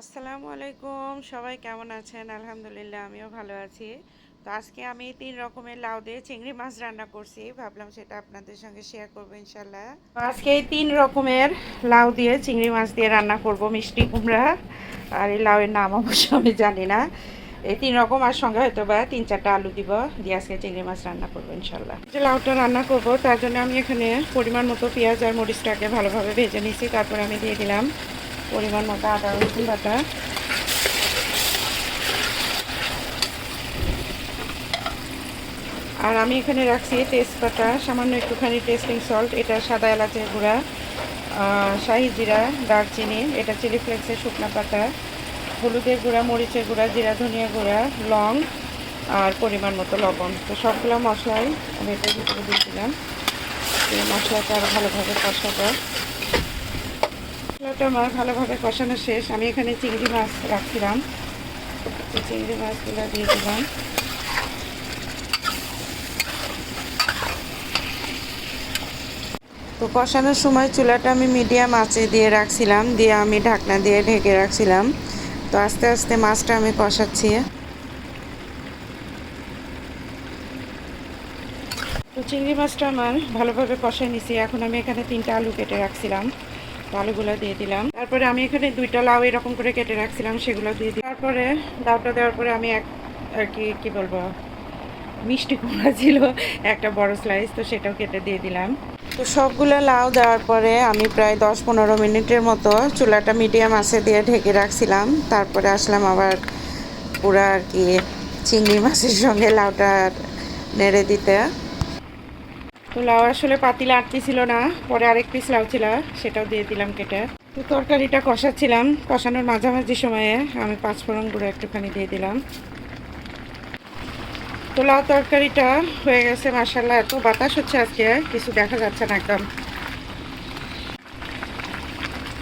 আসসালামু আলাইকুম, সবাই কেমন আছেন? আলহামদুলিল্লাহ, আমিও ভালো আছি। তো আজকে আমি তিন রকমের লাউ দিয়ে চিংড়ি মাছ রান্না করছি। ভাবলাম সেটা আপনাদের সঙ্গে শেয়ার করব ইনশাল্লাহ আজকে এই তিন রকমের লাউ দিয়ে চিংড়ি মাছ দিয়ে রান্না করব মিষ্টি কুমড়া। আর এই লাউয়ের নাম অবশ্য আমি জানি না। এই তিন রকম আর সঙ্গে হয়তো বা তিন চারটা আলু দিব দিয়ে আজকে চিংড়ি মাছ রান্না করব ইনশাল্লাহ যে লাউটা রান্না করব, তার জন্য আমি এখানে পরিমাণ মতো পেঁয়াজ আর মরিচটাকে ভালোভাবে ভেজে নিচ্ছি তারপর আমি দিয়ে দিলাম পরিমাণ মতো আদা রসুন বাটা। আর আমি এখানে রাখছি তেজপাতা, সামান্য একটুখানি টেস্টিং সল্ট এটা সাদা এলাচের গুঁড়া শাহি জিরা, দারচিনি, এটা চিলি ফ্লেক্সের শুকনা পাতা, হলুদের গুঁড়া, মরিচের গুঁড়া, জিরা ধনিয়া গুঁড়া, লং, আর পরিমাণ মতো লবণ। তো সবগুলো মশলাই আমি এটার ভিতরে দিয়েছিলাম মশলাটা আরও ভালোভাবে কষাবো। মশলাটা আমার ভালোভাবে কষানো শেষ। আমি এখানে চিংড়ি মাছ রাখছিলাম। চিংড়ি মাছগুলো দিয়ে দিলাম। তো কষানোর সময় চুলাটা আমি মিডিয়াম আঁচে দিয়ে রাখছিলাম, দিয়ে আমি ঢাকনা দিয়ে ঢেকে রাখছিলাম। তো আস্তে আস্তে মাছটা আমি কষাচ্ছি। তো চিংড়ি মাছটা আমার ভালোভাবে কষাই নিছি। এখন আমি এখানে তিনটা আলু কেটে রাখছিলাম। আলুগুলো দিয়ে দিলাম। তারপরে আমি এখানে দুইটা লাউ এরকম করে কেটে রাখছিলাম, সেগুলো দিয়ে দিই তারপরে লাউটা দেওয়ার পরে আমি এক, আর কি, কী বলব, মিষ্টি কুমড়া ছিল, একটা বড় স্লাইস তো সেটাও কেটে দিয়ে দিলাম। তো সবগুলো লাউ দেওয়ার পরে আমি প্রায় দশ পনেরো মিনিটের মতো চুলাটা মিডিয়াম আছে দিয়ে ঢেকে রাখছিলাম। তারপরে আসলাম আবার পুরো আর কি চিংড়ি মাছের সঙ্গে লাউটা নেড়ে দিতে। তো লাউ আসলে পাতিলে আটটি ছিল না, পরে আরেক পিস লাউ ছিল, সেটাও দিয়ে দিলাম কেটে। তো তরকারিটা কষাচ্ছিলাম, কষানোর মাঝামাঝি সময়ে আমি পাঁচফোড়ন গুঁড়ো একটুখানি দিয়ে দিলাম। তো লাউ তরকারিটা হয়ে গেছে মাসাল্লাহ এত বাতাস হচ্ছে আজকে, কিছু দেখা যাচ্ছে না একদম।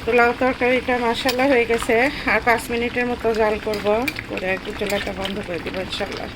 তো লাউ তরকারিটা মাসাল্লাহ হয়ে গেছে, আর পাঁচ মিনিটের মতো জাল করব, করে কি চুলাটা বন্ধ করে দিব ইনশাল্লাহ